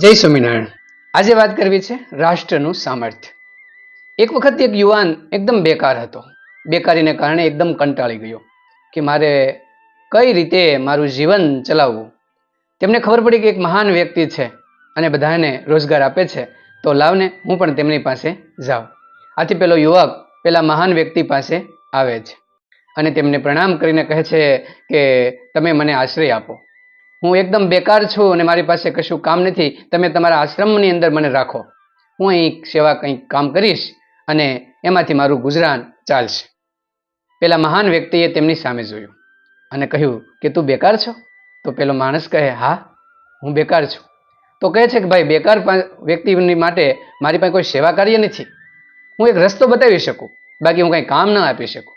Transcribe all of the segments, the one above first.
જય સ્વામિનારાયણ. આજે વાત કરવી છે રાષ્ટ્રનું સામર્થ્ય. એક વખત એક યુવાન એકદમ બેકાર હતો. બેકારીને કારણે એકદમ કંટાળી ગયો કે મારે કઈ રીતે મારું જીવન ચલાવવું? તેમને ખબર પડી કે એક મહાન વ્યક્તિ છે અને બધાને રોજગાર આપે છે. તો લાવને હું પણ તેમની પાસે જાઉં. આથી પેલો યુવક પેલા મહાન વ્યક્તિ પાસે આવે છે. અને તેમને પ્રણામ કરીને કહે છે કે તમે મને આશ્રય આપો. હું એકદમ બેકાર છું અને મારી પાસે કશું કામ નથી. તમે તમારા આશ્રમની અંદર મને રાખો. હું અહીં સેવા કંઈક કામ કરીશ અને એમાંથી મારું ગુજરાન ચાલશે. પેલા મહાન વ્યક્તિએ તેમની સામે જોયું અને કહ્યું કે, તું બેકાર છો? તો પેલો માણસ કહે, હા, હું બેકાર છું. તો કહે છે કે, ભાઈ, બેકાર વ્યક્તિની માટે મારી પાસે કોઈ સેવા કાર્ય નથી. હું એક રસ્તો બતાવી શકું. બાકી હું કંઈ કામ ન આપી શકું.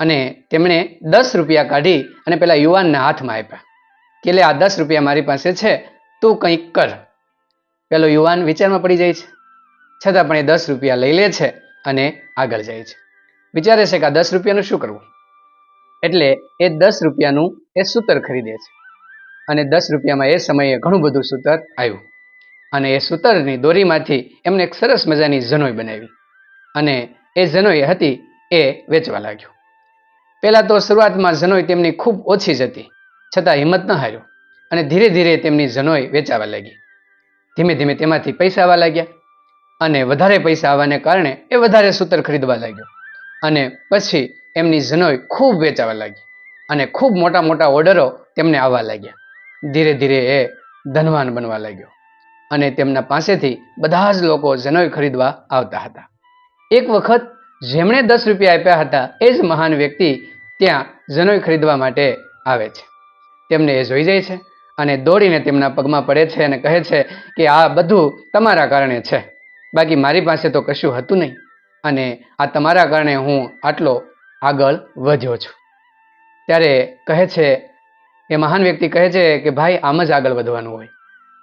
અને તેમણે દસ રૂપિયા કાઢી અને પેલા યુવાનના હાથમાં આપ્યા. કે લે આ દસ રૂપિયા મારી પાસે છે, તું કંઈક કર. પેલો યુવાન વિચારમાં પડી જાય છે. છતાં પણ એ દસ રૂપિયા લઈ લે છે અને આગળ જાય છે. વિચારે છે કે આ દસ રૂપિયાનું શું કરવું? એટલે એ દસ રૂપિયાનું એ સૂતર ખરીદે છે. અને દસ રૂપિયામાં એ સમયે ઘણું બધું સૂતર આવ્યું. અને એ સૂતરની દોરીમાંથી એમને એક સરસ મજાની જનોઈ બનાવી. અને એ જનોઈ હતી એ વેચવા લાગ્યો. પહેલાં તો શરૂઆતમાં જનોઈ તેમની ખૂબ ઓછી જ હતી. છતાં હિંમત ન હાર્યો અને ધીરે ધીરે તેમની જનોઈ વેચાવા લાગી. ધીમે ધીમે તેમાંથી પૈસા આવવા લાગ્યા અને વધારે પૈસા આવવાને કારણે એ વધારે સૂતર ખરીદવા લાગ્યો. અને પછી એમની જનોઈ ખૂબ વેચાવા લાગી અને ખૂબ મોટા મોટા ઓર્ડરો તેમને આવવા લાગ્યા. ધીરે ધીરે એ ધનવાન બનવા લાગ્યો અને તેમના પાસેથી બધા જ લોકો જનોઈ ખરીદવા આવતા હતા. એક વખત જેમણે દસ રૂપિયા આપ્યા હતા, એ જ મહાન વ્યક્તિ ત્યાં જનોઈ ખરીદવા માટે આવે છે. તેમને એ જોઈ જાય છે અને દોડીને તેમના પગમાં પડે છે અને કહે છે કે આ બધું તમારા કારણે છે. બાકી મારી પાસે તો કશું હતું નહીં અને આ તમારા કારણે હું આટલો આગળ વધ્યો છું. ત્યારે કહે છે, એ મહાન વ્યક્તિ કહે છે કે ભાઈ આમ જ આગળ વધવાનું હોય.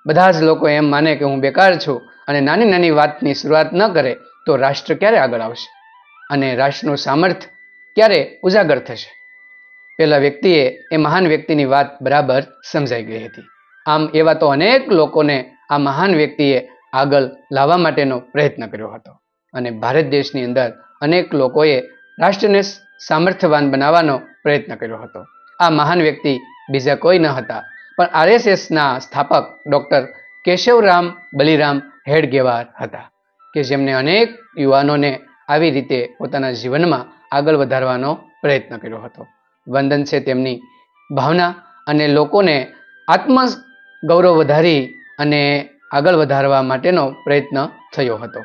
બધા જ લોકો એમ માને કે હું બેકાર છું અને નાની નાની વાતની શરૂઆત ન કરે તો રાષ્ટ્ર ક્યારે આગળ આવશે અને રાષ્ટ્રનું સામર્થ્ય ક્યારે ઉજાગર થશે? પેલા વ્યક્તિએ એ મહાન વ્યક્તિની વાત બરાબર સમજાઈ ગઈ હતી. આમ એવા તો અનેક લોકોને આ મહાન વ્યક્તિએ આગળ લાવવા માટેનો પ્રયત્ન કર્યો હતો. અને ભારત દેશની અંદર અનેક લોકોએ રાષ્ટ્રને સામર્થ્યવાન બનાવવાનો પ્રયત્ન કર્યો હતો. આ મહાન વ્યક્તિ બીજા કોઈ ન હતા, પણ આરએસએસના સ્થાપક ડૉક્ટર કેશવરામ બલિરામ હેડગેવાર હતા, કે જેમણે અનેક યુવાનોને આવી રીતે પોતાના જીવનમાં આગળ વધારવાનો પ્રયત્ન કર્યો હતો. વંદન છે તેમની. ભાવના અને લોકોને આત્મ ગૌરવ વધારી અને આગળ વધારવા માટેનો પ્રયત્ન થયો હતો.